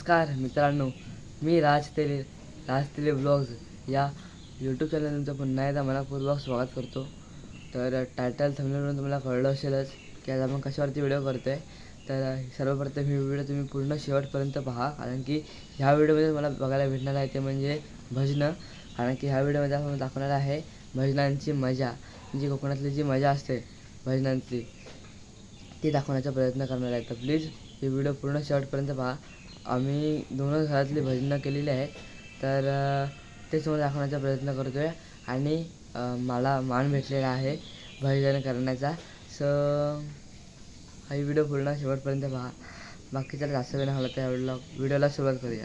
नमस्कार मित्रांनो मी राज तेले राज तेले ब्लॉग्स या यूट्यूब चॅनल तुमचं पुन्हा एकदा मनापूर्वक स्वागत करतो. तर टायटल थंबनेलवरून तुम्हाला कळलं असेलच की आज आपण कशावरती व्हिडिओ करतो आहे तर सर्वप्रथम ही व्हिडिओ तुम्ही पूर्ण शेवटपर्यंत पहा कारण की ह्या व्हिडिओमध्ये मला बघायला भेटणार आहे ते म्हणजे भजनं. कारण की ह्या व्हिडिओमध्ये आपण दाखवणार आहे भजनांची मजा जी कोकणातली जी मजा असते भजनांची ती दाखवण्याचा प्रयत्न करणार आहे. तर प्लीज ही व्हिडिओ पूर्ण शेवटपर्यंत पहा. आम्ही दोनच घरातली भजनं केलेली आहेत. तर ते तेच तुम्हाला दाखवण्याचा प्रयत्न करतो आहे आणि मला मान भेटलेला आहे भजन करण्याचा. सो हा व्हिडिओ पूर्ण शेवटपर्यंत पहा. बाकीच्या जास्त वेळ हवं तर व्हिडिओला व्हिडिओला सुरुवात करूया.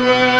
Myra.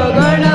ಪುಷ್ಪಗಳ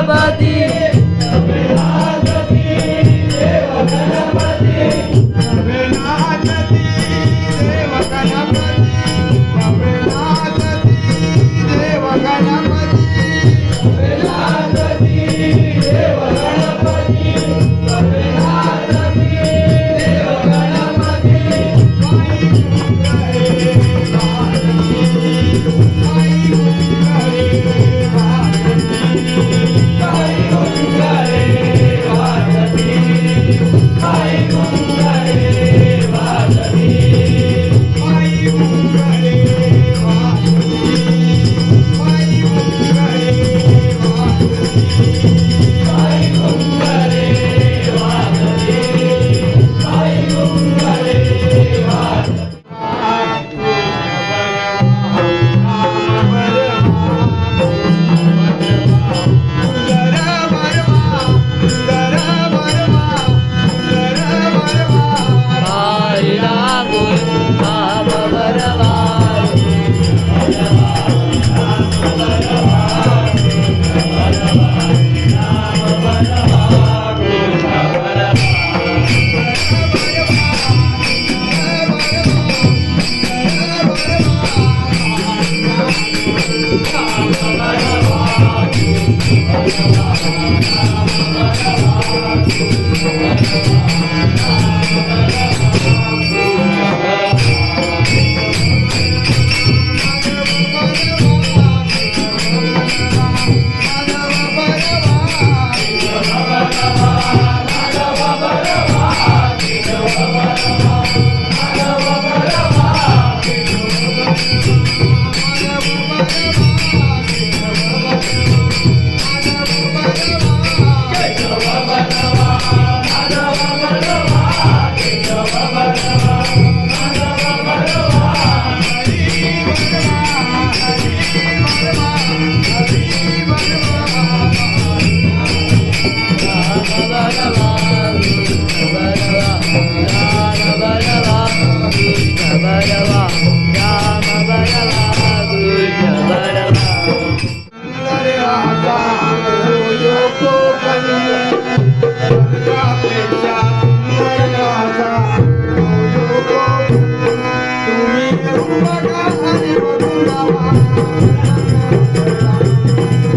Thank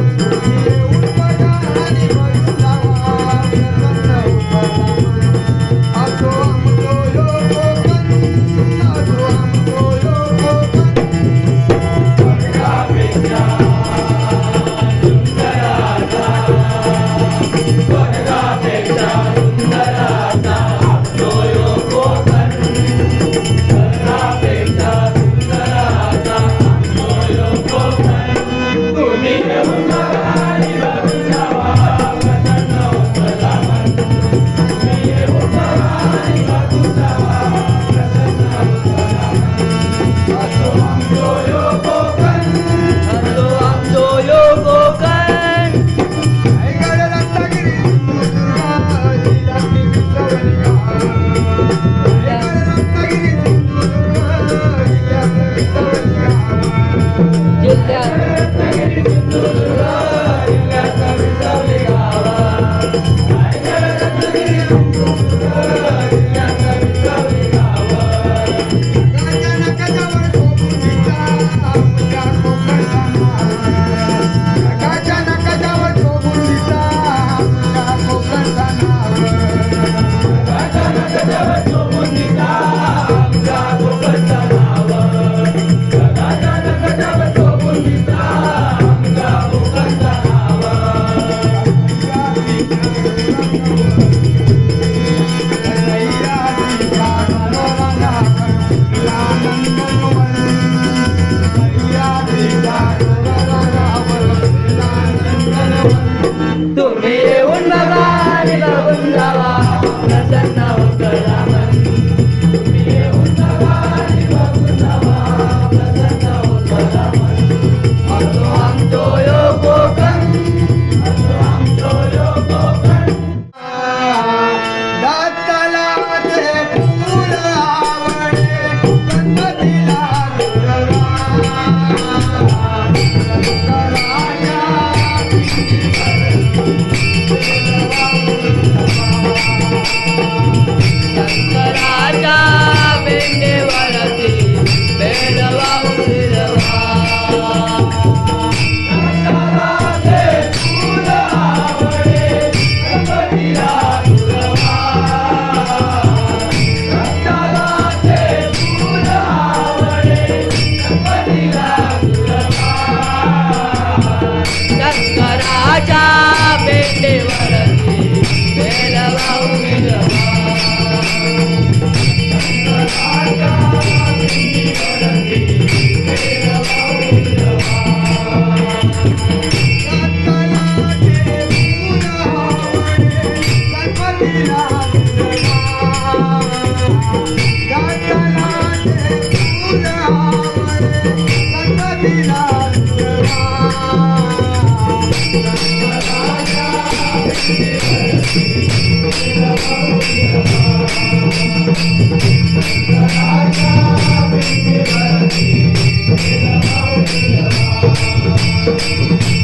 you.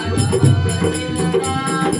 I'm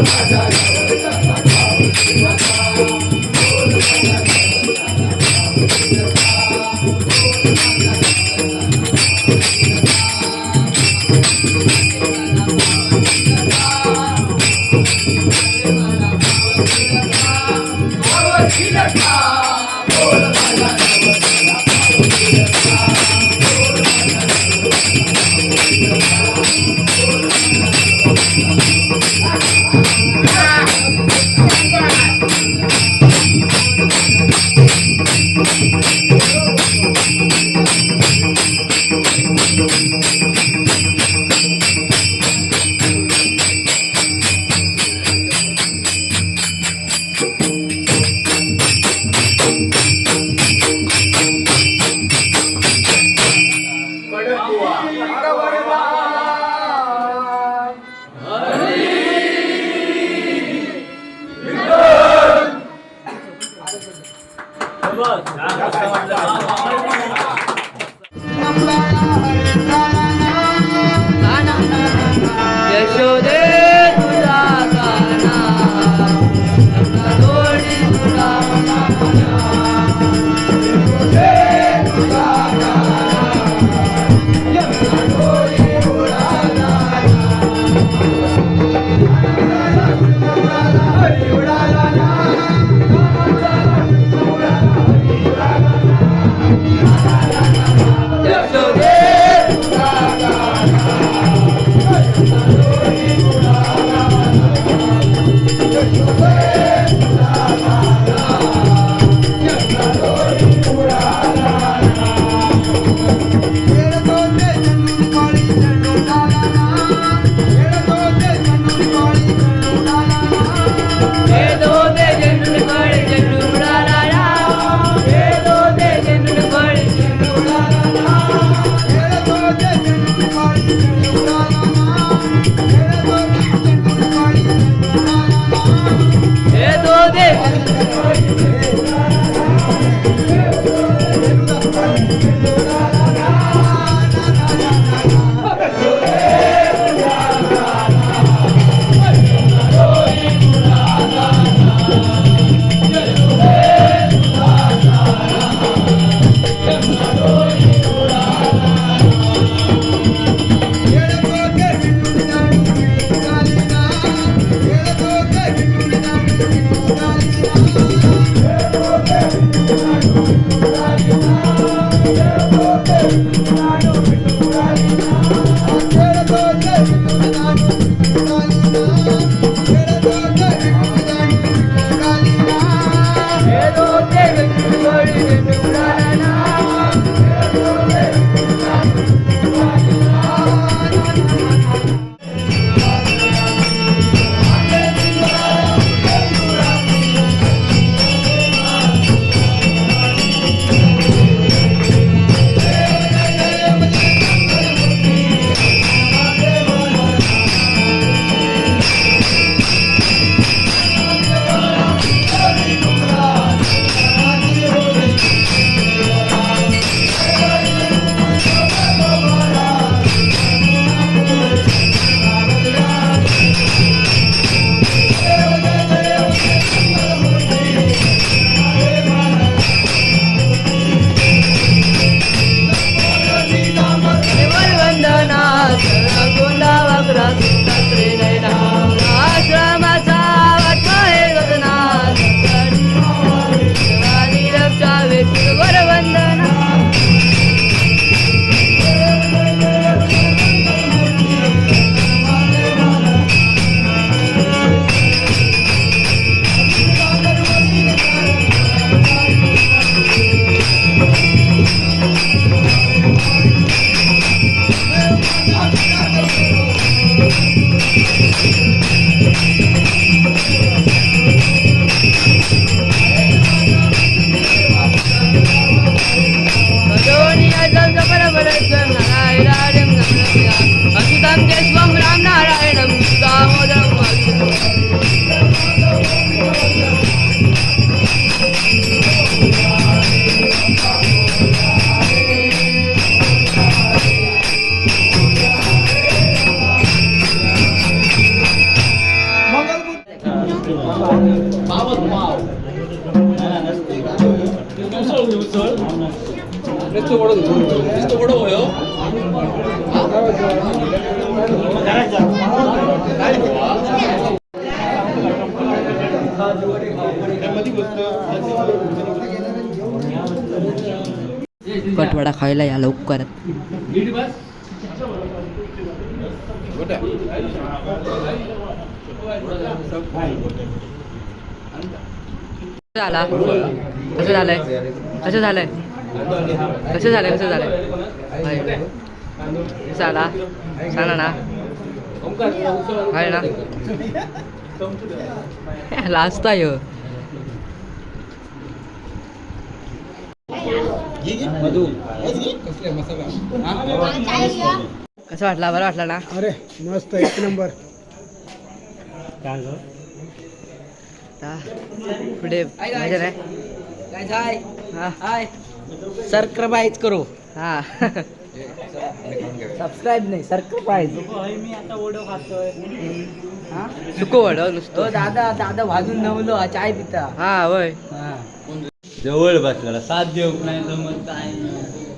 यशोदे katvada खायला या लवकर झाला कसं झालंय? कसं झालंय? कसं झालंय? कसं झालंय? आला? सांगा ना. आहे ना. लास्ट आहे कसं वाटला? बरं वाटला ना? अरे मस्त. एक नंबर. हा. पुढे हा. सरप्राईज करू. हा. सबस्क्राईब नाही सरप्राईज सुको वड नुसतं. दादा दादा भाजून नवलो चाय पिता. हा वय जवळ बसला सात देव नाही जमत काय गणपती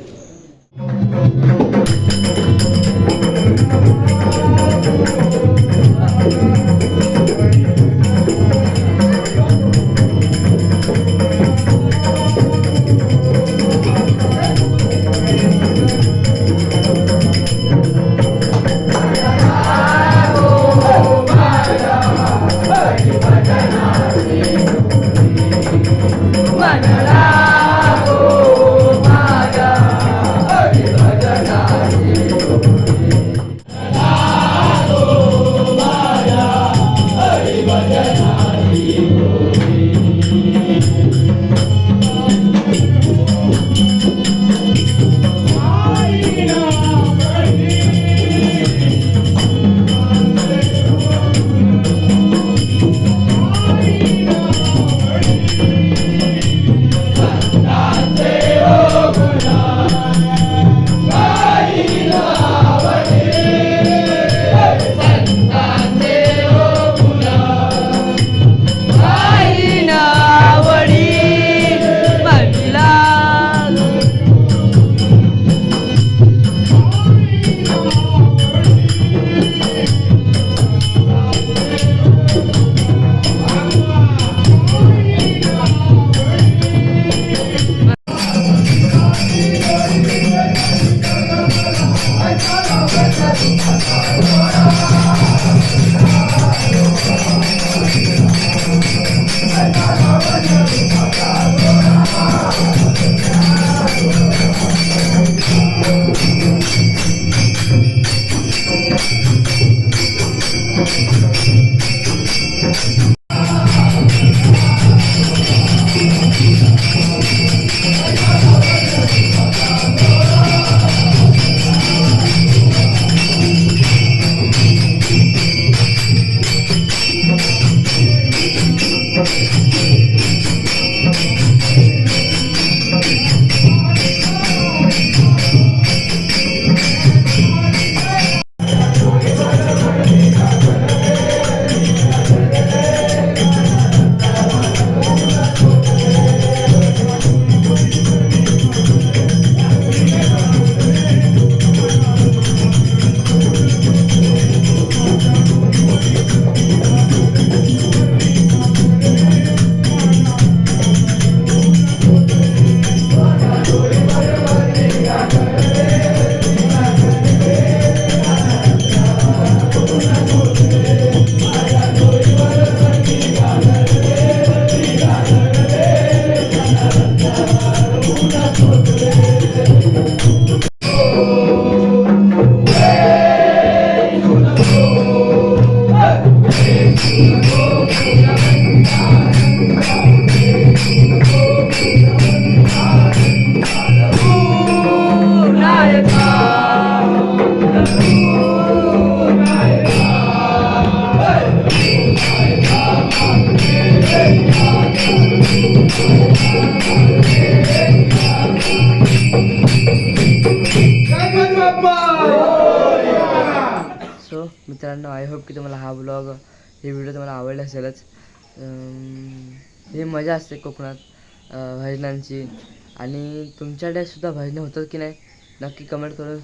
ब्लॉग हे व्हिडिओ तुम्हाला आवडले असेलच. हे ही मजा असते कोकणात भजनांची. आणि तुमच्याकडे सुद्धा भजनं होतात की नाही नक्की कमेंट करून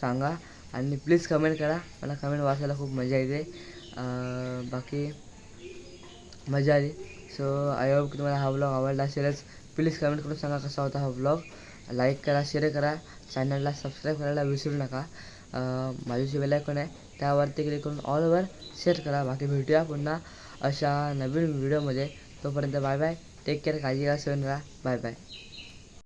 सांगा. आणि प्लीज कमेंट करा. मला कमेंट वाचायला खूप मजा येते. बाकी मजा आली. सो आय होप की तुम्हाला हा ब्लॉग आवडला असेलच. प्लीज कमेंट करून सांगा कसा होता हा ब्लॉग लाईक करा शेअर करा. चॅनलला सबस्क्राईब करायला विसरू नका. अं, माझी जी आहे. त्यावरती क्लिक करून ऑलवर शेअर करा. बाकी भेटूया पुन्हा अशा नवीन व्हिडिओमध्ये तोपर्यंत बाय बाय टेक केअर काळजी घ्या. सेवन राहा बाय बाय